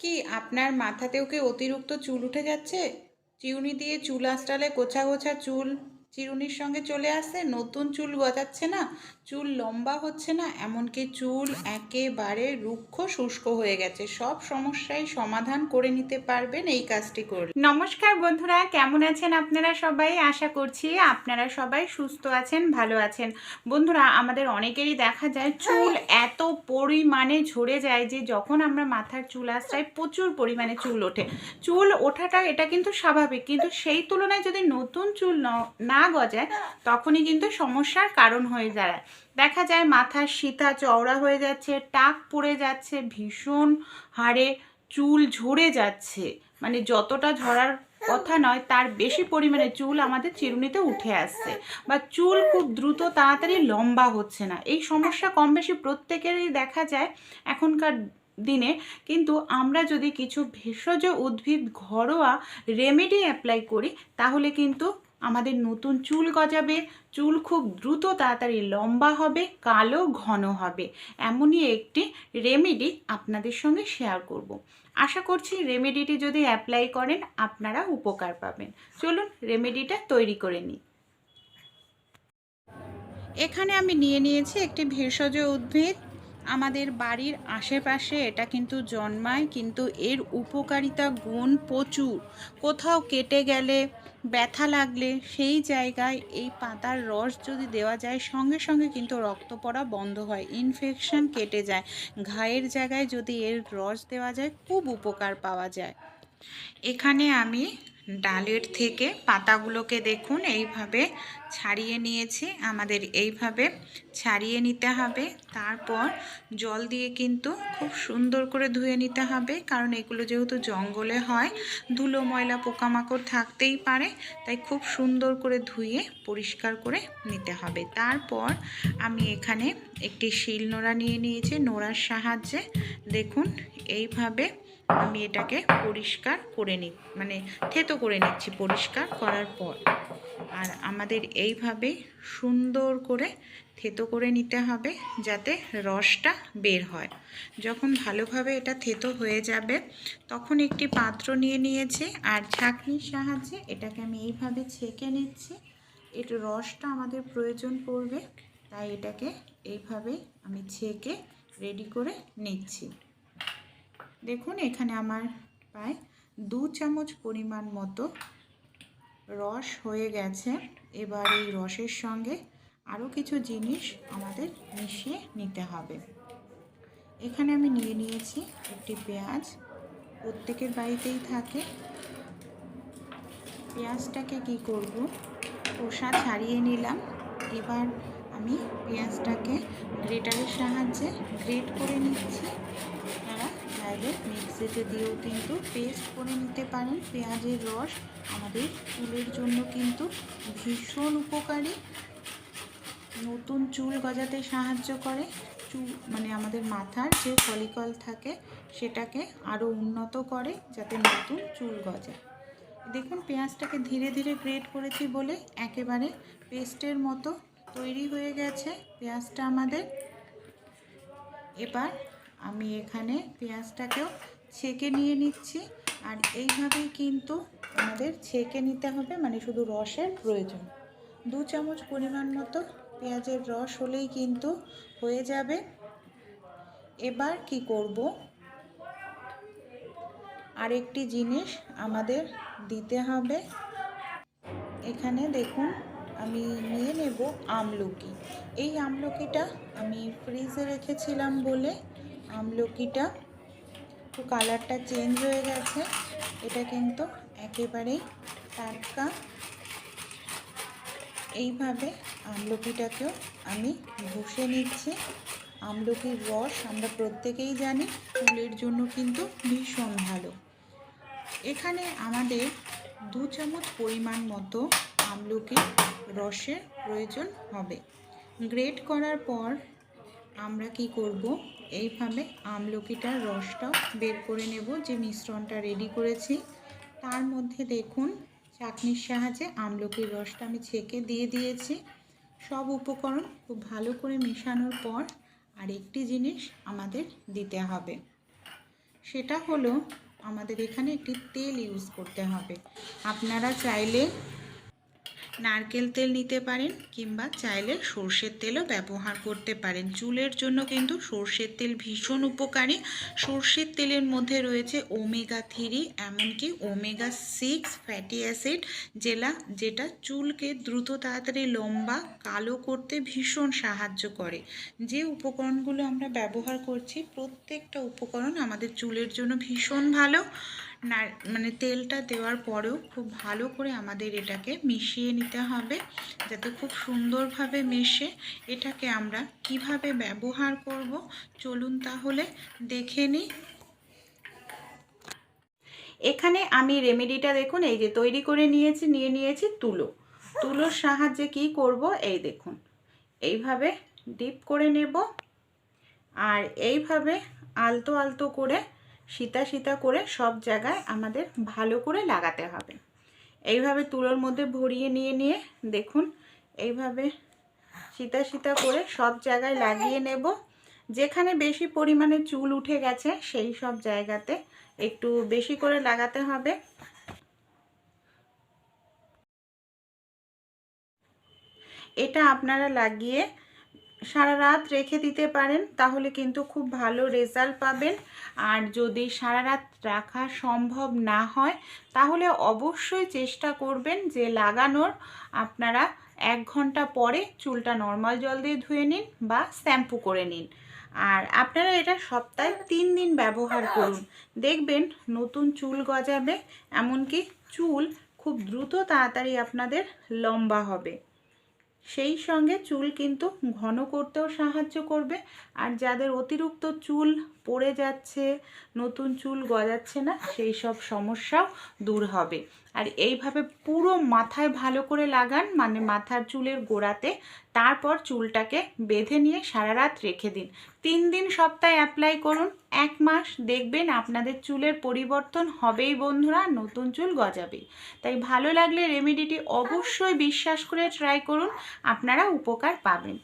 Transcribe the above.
কি আপনার মাথাতেও কি অতিরিক্ত চুল উঠে যাচ্ছে? চিউনি দিয়ে চুল আঁচড়ালে গোছা গোছা চুল। চিরুনির সঙ্গে চলে আসে, নতুন চুল গজাচ্ছে না, চুল লম্বা হচ্ছে না, এমনকি চুল একেবারে রুক্ষ, শুষ্ক হয়ে গেছে। সব সমস্যাই সমাধান করে নিতে পারবেন এই কাজটি করলে। নমস্কার বন্ধুরা, কেমন আছেন আপনারা সবাই? আশা করছি আপনারা সবাই সুস্থ আছেন, ভালো আছেন। বন্ধুরা, আমাদের অনেকেরই দেখা যায়, চুল এত পরিমাণে ঝরে যায় যে যখন আমরা মাথার চুল আশ্রাই প্রচুর পরিমাণে চুল ওঠে। চুল ওঠাটা এটা কিন্তু স্বাভাবিক, কিন্তু সেই তুলনায় যদি নতুন চুল ন- না গজায় তখনই কিন্তু সমস্যার কারণ হয়ে দাঁড়ায়। দেখা যায় মাথার সীতা চওড়া হয়ে যাচ্ছে, টাক পড়ে যাচ্ছে, ভীষণ হারে চুল ঝরে যাচ্ছে। মানে যতটা ঝরার কথা নয়, তার বেশি পরিমাণে চুল আমাদের চিরুনিতে উঠে আসছে। বা চুল খুব দ্রুত তাড়াতাড়ি লম্বা হচ্ছে না। এই সমস্যা কম বেশি প্রত্যেকেরই দেখা যায় এখনকার দিনে। কিন্তু আমরা যদি কিছু ভেষজ উদ্ভিদ ঘরোয়া রেমেডি অ্যাপ্লাই করি, তাহলে কিন্তু আমাদের নতুন চুল গজাবে। চুল খুব দ্রুত তাড়াতাড়ি লম্বা হবে, কালো ঘন হবে। এমনই একটি রেমেডি আপনাদের সঙ্গে শেয়ার করব। আশা করছি রেমেডিটি যদি অ্যাপ্লাই করেন, আপনারা উপকার পাবেন। চলুন রেমেডিটা তৈরি করে নিই। এখানে আমি নিয়ে নিয়েছি একটি ভেষজ উদ্ভিদ। আমাদের বাড়ির আশেপাশে এটা কিন্তু জন্মায়, কিন্তু এর উপকারিতা গুণ প্রচুর। কোথাও কেটে গেলে, ব্যথা লাগলে সেই জায়গায় এই পাতার রস যদি দেওয়া যায়, সঙ্গে সঙ্গে কিন্তু রক্ত পড়া বন্ধ হয় ইনফেকশন কেটে যায়। ঘায়ের জায়গায় যদি এর রস দেওয়া যায়, খুব উপকার পাওয়া যায়। এখানে আমি ডালের থেকে পাতাগুলোকে দেখুন, এইভাবে ছাড়িয়ে নিয়েছি। আমাদের এইভাবে ছাড়িয়ে নিতে হবে। তারপর জল দিয়ে কিন্তু খুব সুন্দর করে ধুয়ে নিতে হবে, কারণ এগুলো যেহেতু জঙ্গলে হয়, ধুলো ময়লা পোকামাকড় থাকতেই পারে, তাই খুব সুন্দর করে ধুয়ে পরিষ্কার করে নিতে হবে। তারপর আমি এখানে একটি শিল নোড়া নিয়ে নিয়েছি, নোড়ার সাহায্যে। দেখুন, এইভাবে আমি এটাকে পরিষ্কার করে নি মানে থেতো করে নিচ্ছি পরিষ্কার করার পর। আর আমাদের এইভাবে সুন্দর করে থেতো করে নিতে হবে যাতে রসটা বের হয়। যখন ভালোভাবে এটা থেতো হয়ে যাবে, তখন একটি পাত্র নিয়ে নিয়েছি আর ছাঁকনির সাহায্যে এটাকে আমি এইভাবে ছেঁকে নিচ্ছি। এর রসটা আমাদের প্রয়োজন পড়বে, তাই এটাকে এইভাবে আমি ছেঁকে রেডি করে নিচ্ছি। দেখুন, এখানে আমার প্রায় দু চামচ পরিমাণ মতো রস হয়ে গেছে। এবার এই রসের সঙ্গে আরও কিছু জিনিস আমাদের মিশিয়ে নিতে হবে। এখানে আমি নিয়ে নিয়েছি একটি পেঁয়াজ। প্রত্যেকের বাড়িতেই থাকে। পেঁয়াজটাকে কি করব? খোসা ছাড়িয়ে নিলাম। এবার আমি পেঁয়াজটাকে গ্রেটারের সাহায্যে গ্রেট করে নিচ্ছি। চাইলে মিক্সিতে দিয়েও কিন্তু পেস্ট করে নিতে পারেন। পেঁয়াজের রস আমাদের চুলের জন্য কিন্তু ভীষণ উপকারী। নতুন চুল গজাতে সাহায্য করে। চুল মানে আমাদের মাথার যে ফলিকল থাকে, সেটাকে আরও উন্নত করে যাতে নতুন চুল গজায় দেখুন, পেঁয়াজটাকে ধীরে ধীরে গ্রেট করেছি বলে একেবারে পেস্টের মতো তৈরি হয়ে গেছে। পেঁয়াজটা আমাদের এবার আমি এখানে পেঁয়াজটাকেও ছেঁকে নিয়ে নিচ্ছি। আর এইভাবেই কিন্তু আমাদের ছেঁকে নিতে হবে মানে শুধু রসের প্রয়োজন। দু চামচ পরিমাণ মতো পেঁয়াজের রস হলেই কিন্তু হয়ে যাবে। এবার কি করব? আরেকটি জিনিস আমাদের দিতে হবে। এখানে দেখুন, আমি নিয়ে নেব আমলকি। এই আমলকিটা আমি ফ্রিজে রেখেছিলাম বলে আমলকিটা। একটু কালারটা চেঞ্জ হয়ে গেছে। এটা কিন্তু একেবারেই টাটকা। এইভাবে আমলকিটাকেও আমি ঘষে নিচ্ছি। আমলকির রস আমরা প্রত্যেকেই জানি চুলের জন্য কিন্তু ভীষণ ভালো। এখানে আমাদের দু চামচ পরিমাণ মতো আমলকির রসের প্রয়োজন হবে। গ্রেট করার পর আমরা কি করব? এইভাবে আমলকিটার রসটাও বের করে নেব যে মিশ্রণটা রেডি করেছি। তার মধ্যে দেখুন, চাটনির সাহায্যে আমলকির রসটা আমি ছেঁকে দিয়ে দিয়েছি। সব উপকরণ খুব ভালো করে মেশানোর পর আর একটি জিনিস আমাদের দিতে হবে। সেটা হলো, আমাদের এখানে একটি তেল ইউজ করতে হবে। আপনারা চাইলে নারকেল তেল নিতে পারেন কিংবা চাইলে সর্ষের তেলও ব্যবহার করতে পারেন। চুলের জন্য কিন্তু সর্ষের তেল ভীষণ উপকারী। সর্ষের তেলের মধ্যে রয়েছে ওমেগা থ্রি এমনকি ওমেগা সিক্স ফ্যাটি অ্যাসিড যেটা যেটা চুলকে দ্রুত তাড়াতাড়ি লম্বা, কালো করতে ভীষণ সাহায্য করে। যে উপকরণগুলো আমরা ব্যবহার করছি, প্রত্যেকটা উপকরণ আমাদের চুলের জন্য ভীষণ ভালো। না মানে তেলটা দেওয়ার পরেও খুব ভালো করে আমাদের এটাকে মিশিয়ে নিতে হবে, যাতে খুব সুন্দরভাবে মেশে এটাকে আমরা কীভাবে ব্যবহার করব, চলুন তাহলে দেখে নিই। এখানে আমি রেমেডিটা দেখুন, এই যে তৈরি করে নিয়েছি, নিয়ে নিয়েছি তুলো। তুলোর সাহায্যে কি করব, এই দেখুন। এইভাবে ডিপ করে নেব, আর এইভাবে আলতো আলতো করে সীতা সীতা করে সব জায়গায় আমাদের ভালো করে লাগাতে হবে। এইভাবে তুলোর মধ্যে ভরিয়ে নিয়ে নিয়ে দেখুন, এইভাবে সীতা সীতা করে সব জায়গায় লাগিয়ে নেব। যেখানে বেশি পরিমাণে চুল উঠে গেছে, সেই সব জায়গাতে একটু বেশি করে লাগাতে হবে। এটা আপনারা লাগিয়ে সারা রাত রেখে দিতে পারেন, তাহলে কিন্তু খুব ভালো রেজাল্ট পাবেন। আর যদি সারা রাত রাখা সম্ভব না হয়, তাহলে অবশ্যই চেষ্টা করবেন যে লাগানোর। আপনারা এক ঘণ্টা পরে চুলটা নর্মাল জল দিয়ে ধুয়ে নিন বা শ্যাম্পু করে নিন। আর আপনারা এটা সপ্তাহে তিন দিন ব্যবহার করুন। দেখবেন নতুন চুল গজাবে, এমনকি চুল খুব দ্রুত তাড়াতাড়ি আপনাদের লম্বা হবে। সেই সঙ্গে চুল কিন্তু ঘন করতেও সাহায্য করবে। আর যাদের অতিরিক্ত চুল পড়ে যাচ্ছে, নতুন চুল গজাচ্ছে না, সেই সব সমস্যাও দূর হবে। আর এইভাবে পুরো মাথায় ভালো করে লাগান মানে মাথার চুলের গোড়াতে। তারপর চুলটাকে বেঁধে নিয়ে সারা রাত রেখে দিন। তিন দিন সপ্তাহে অ্যাপ্লাই করুন, এক মাস। দেখবেন আপনাদের চুলের পরিবর্তন হবেই বন্ধুরা, নতুন চুল গজাবে তাই ভালো লাগলে রেমেডিটি অবশ্যই বিশ্বাস করে ট্রাই করুন, আপনারা উপকার পাবেন।